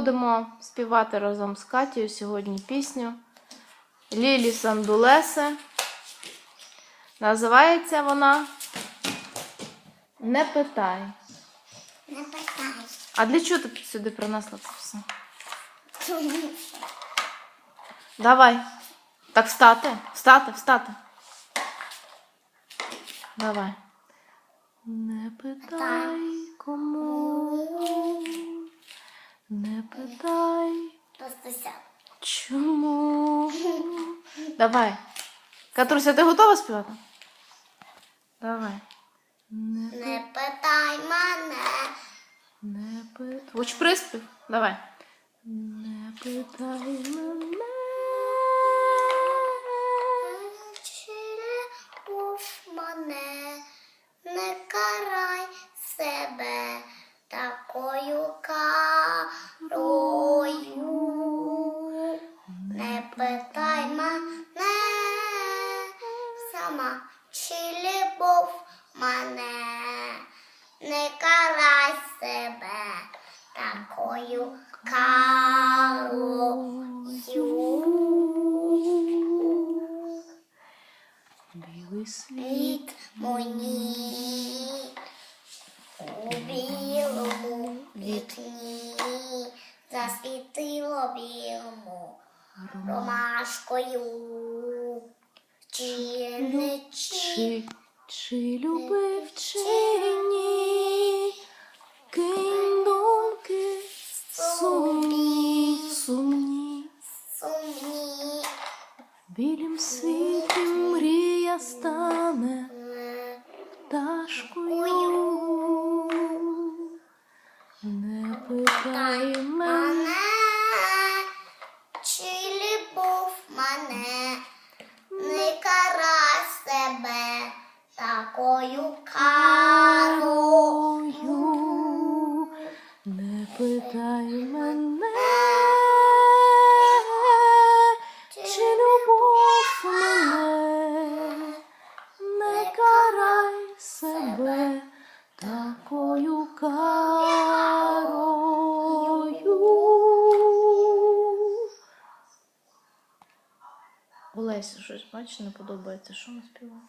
Будемо співати разом з Катєю сьогодні пісню Лілі Сандулеси. Називається вона Не питай. Не питай. А для чого ти сюди принесла це все? Давай. Так встати, встати, встати. Давай. Не питай кому. Не питай. Постуся. Чому? Давай. Катруся, ти готова співати? Давай. Не, Не питай мене. не питай. Хоч приспів? Давай. Не питай мене. Мене сама, чи любов мене, не карай себе такою карою. Білий світ. Мені у білому вікні засвітило білому ромашкою. Чи не чи Чи, любив, чи ні? Кинь думки сумні, сумні. сумні білім світі мрія стане пташкою. Не питай мене. мене, чи любов мене, не карай себе такою карою. Не питай мене, чи любов мене, не карай себе Олеся, щось бачиш, не подобається, що ми співаємо?